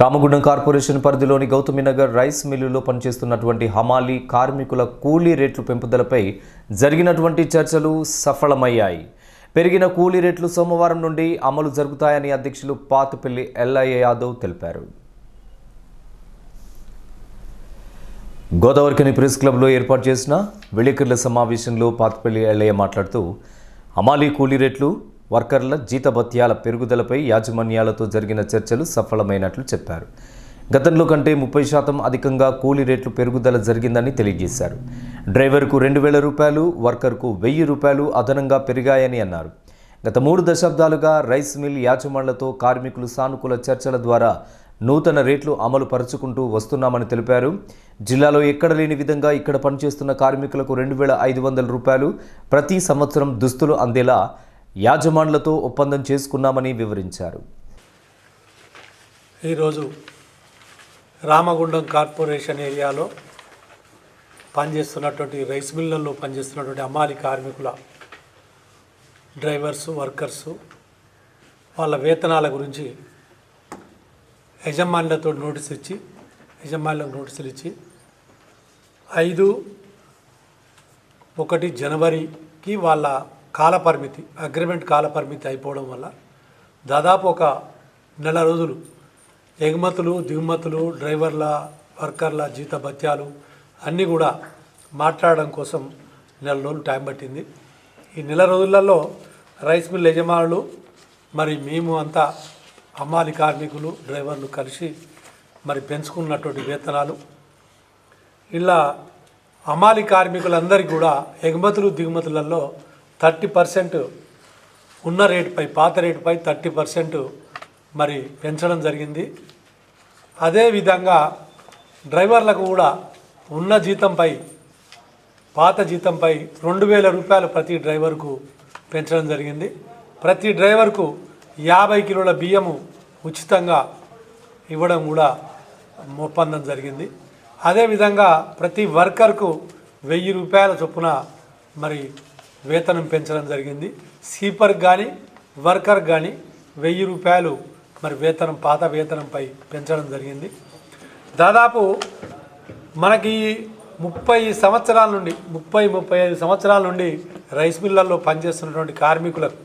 Ramagundam corporation పరిధిలోని Gautaminagar rice మిల్లులో పనిచేస్తున్నటువంటి హమాలీ కార్మికుల కూలీ రేట్లు పెంపుదలపై జరిగినటువంటి చర్చలు సఫలమయ్యాయి. పెరిగిన కూలీ రేట్లు సోమవారం నుండి అమలు జరుగుతాయని అధ్యక్షులు పాతపల్లి ఎల్ఐఏ యాదవ్ తెలిపారు. గోదావరికని ప్రెస్ క్లబ్లో ఏర్పాటు చేసిన విలేకరుల సమావేశంలో పాతపల్లి ఎల్ఐఏ మాట్లాడుతూ హమాలి కూలీ రేట్లు వర్కర్ల జీతభత్యాల పెరుగుదలపై యాజమాన్యాలతో జరిగిన చర్చలు సఫలమైనట్లు చెప్పారు. గతంలో కంటే ముప్పై శాతం అధికంగా కూలీ రేట్లు పెరుగుదల జరిగిందని తెలియజేశారు. డ్రైవర్కు రెండు వేల రూపాయలు వర్కర్కు వెయ్యి రూపాయలు అదనంగా పెరిగాయని అన్నారు. గత మూడు దశాబ్దాలుగా రైస్ మిల్ యాజమాన్లతో కార్మికులు సానుకూల చర్చల ద్వారా నూతన రేట్లు అమలు పరుచుకుంటూ వస్తున్నామని తెలిపారు. జిల్లాలో ఎక్కడ లేని విధంగా ఇక్కడ పనిచేస్తున్న కార్మికులకు రెండు వేల ఐదు వందల రూపాయలు ప్రతి సంవత్సరం దుస్తులు అందేలా యాజమాన్లతో ఒప్పందం చేసుకున్నామని వివరించారు. ఈరోజు రామగుండం కార్పొరేషన్ ఏరియాలో పనిచేస్తున్నటువంటి రైస్ మిల్లల్లో పనిచేస్తున్నటువంటి అమ్మాలి కార్మికుల డ్రైవర్సు వర్కర్సు వాళ్ళ వేతనాల గురించి యజమానులతో నోటీస్ ఇచ్చి యజమానులకు నోటీసులు ఇచ్చి ఐదు ఒకటి జనవరికి వాళ్ళ కాలపరిమితి అగ్రిమెంట్ కాలపరిమితి అయిపోవడం వల్ల దాదాపు ఒక నెల రోజులు ఎగుమతులు దిగుమతులు డ్రైవర్ల వర్కర్ల జీత భత్యాలు అన్నీ కూడా మాట్లాడడం కోసం నెల రోజులు టైం పట్టింది. ఈ నెల రోజులలో రైస్ మిల్ యజమానులు మరి మేము అంతా అమ్మాలి కార్మికులు డ్రైవర్లు కలిసి మరి పెంచుకున్నటువంటి వేతనాలు. ఇలా అమాలి కార్మికులందరికీ కూడా ఎగుమతులు దిగుమతులలో థర్టీ పర్సెంట్ ఉన్న రేటుపై పాత రేటుపై థర్టీ పర్సెంట్ మరి పెంచడం జరిగింది. అదేవిధంగా డ్రైవర్లకు కూడా ఉన్న జీతంపై పాత జీతంపై రెండు వేల రూపాయలు ప్రతి డ్రైవర్కు పెంచడం జరిగింది. ప్రతి డ్రైవర్కు యాభై కిలోల బియ్యము ఉచితంగా ఇవ్వడం కూడా ఒప్పందం జరిగింది. అదేవిధంగా ప్రతి వర్కర్కు వెయ్యి రూపాయల చొప్పున మరి వేతనం పెంచడం జరిగింది. సీపర్కి కానీ వర్కర్ కానీ వెయ్యి రూపాయలు మరి వేతనం పాత వేతనంపై పెంచడం జరిగింది. దాదాపు మనకి ముప్పై సంవత్సరాల నుండి ముప్పై ముప్పై ఐదు సంవత్సరాల నుండి రైస్ మిల్లల్లో పనిచేస్తున్నటువంటి కార్మికులకు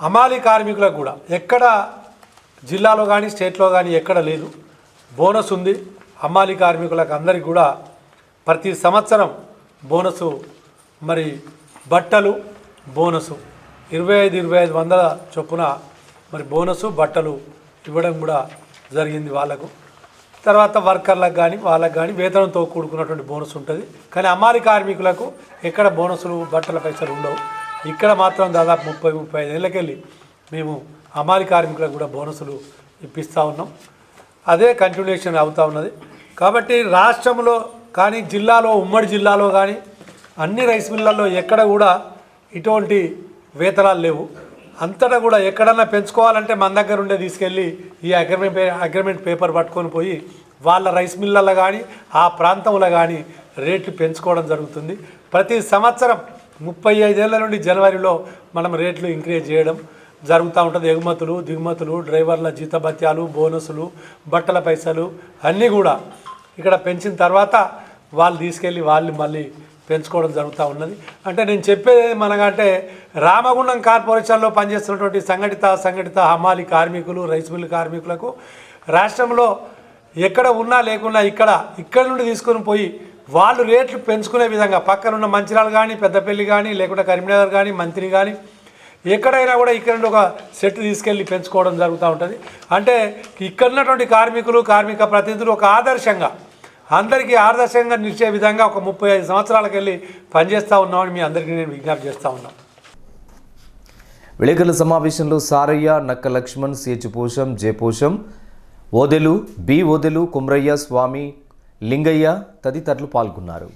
అమాలి కార్మికులకు కూడా ఎక్కడ జిల్లాలో కానీ స్టేట్లో కానీ ఎక్కడ లేదు. బోనస్ ఉంది. అమ్మాలి కార్మికులకు అందరికీ కూడా ప్రతి సంవత్సరం బోనసు మరి బట్టలు బోనసు. ఇరవై ఐదు ఇరవై ఐదు వందల చొప్పున మరి బోనసు బట్టలు ఇవ్వడం కూడా జరిగింది వాళ్ళకు. తర్వాత వర్కర్లకు కానీ వాళ్ళకు కానీ వేతనంతో కూడుకున్నటువంటి బోనస్ ఉంటుంది. కానీ అమ్మాలి కార్మికులకు ఎక్కడ బోనసులు బట్టల పైసలు ఉండవు. ఇక్కడ మాత్రం దాదాపు ముప్పై ముప్పై ఐదు ఏళ్ళకెళ్ళి మేము అమ్మాలి కార్మికులకు కూడా బోనసులు ఇప్పిస్తూ ఉన్నాం. అదే కంటిన్యూషన్ అవుతూ ఉన్నది. కాబట్టి రాష్ట్రంలో కానీ జిల్లాలో ఉమ్మడి జిల్లాలో కానీ అన్ని రైస్ మిల్లల్లో ఎక్కడ కూడా ఇటువంటి వేతనాలు లేవు. అంతటా కూడా ఎక్కడన్నా పెంచుకోవాలంటే మన దగ్గర ఉండే తీసుకెళ్ళి ఈ అగ్రిమెంట్ పే అగ్రిమెంట్ పేపర్ పట్టుకొని పోయి వాళ్ళ రైస్ మిల్లల్లో కానీ ఆ ప్రాంతంలో కానీ రేట్లు పెంచుకోవడం జరుగుతుంది. ప్రతి సంవత్సరం ముప్పై ఐదేళ్ళ నుండి జనవరిలో మనం రేట్లు ఇంక్రీజ్ చేయడం జరుగుతూ ఉంటుంది. ఎగుమతులు దిగుమతులు డ్రైవర్ల జీతభత్యాలు బోనసులు బట్టల పైసలు అన్నీ కూడా ఇక్కడ పెంచిన తర్వాత వాళ్ళు తీసుకెళ్ళి వాళ్ళు మళ్ళీ పెంచుకోవడం జరుగుతూ ఉన్నది. అంటే నేను చెప్పేది మనకంటే రామగుండం కార్పొరేషన్లో పనిచేస్తున్నటువంటి సంఘటిత సంఘటిత హమాలి కార్మికులు రైస్ మిల్ కార్మికులకు రాష్ట్రంలో ఎక్కడ ఉన్నా లేకున్నా ఇక్కడ ఇక్కడ నుండి తీసుకొని పోయి వాళ్ళు రేట్లు పెంచుకునే విధంగా పక్కనున్న మంచిరాలు కానీ పెద్దపల్లి కానీ లేకుంటే కరీంనగర్ కానీ మంత్రి కానీ ఎక్కడైనా కూడా ఇక్కడ నుండి ఒక సెట్ తీసుకెళ్ళి పెంచుకోవడం జరుగుతూ ఉంటుంది. అంటే ఇక్కడ ఉన్నటువంటి కార్మికులు కార్మిక ప్రతినిధులు ఒక ఆదర్శంగా అందరికీ ఆదర్శంగా నిలిచే విధంగా ఒక ముప్పై ఐదు సంవత్సరాలకు వెళ్ళి పనిచేస్తూ ఉన్నామని మీ అందరికీ నేను విజ్ఞప్తి చేస్తూ ఉన్నాం. విలేకరుల సమావేశంలో Sarayya Nakka Laxman CH Posham J Posham Odelu B Odelu Kumraiah Swamy Lingaiah తదితరులు పాల్గొన్నారు.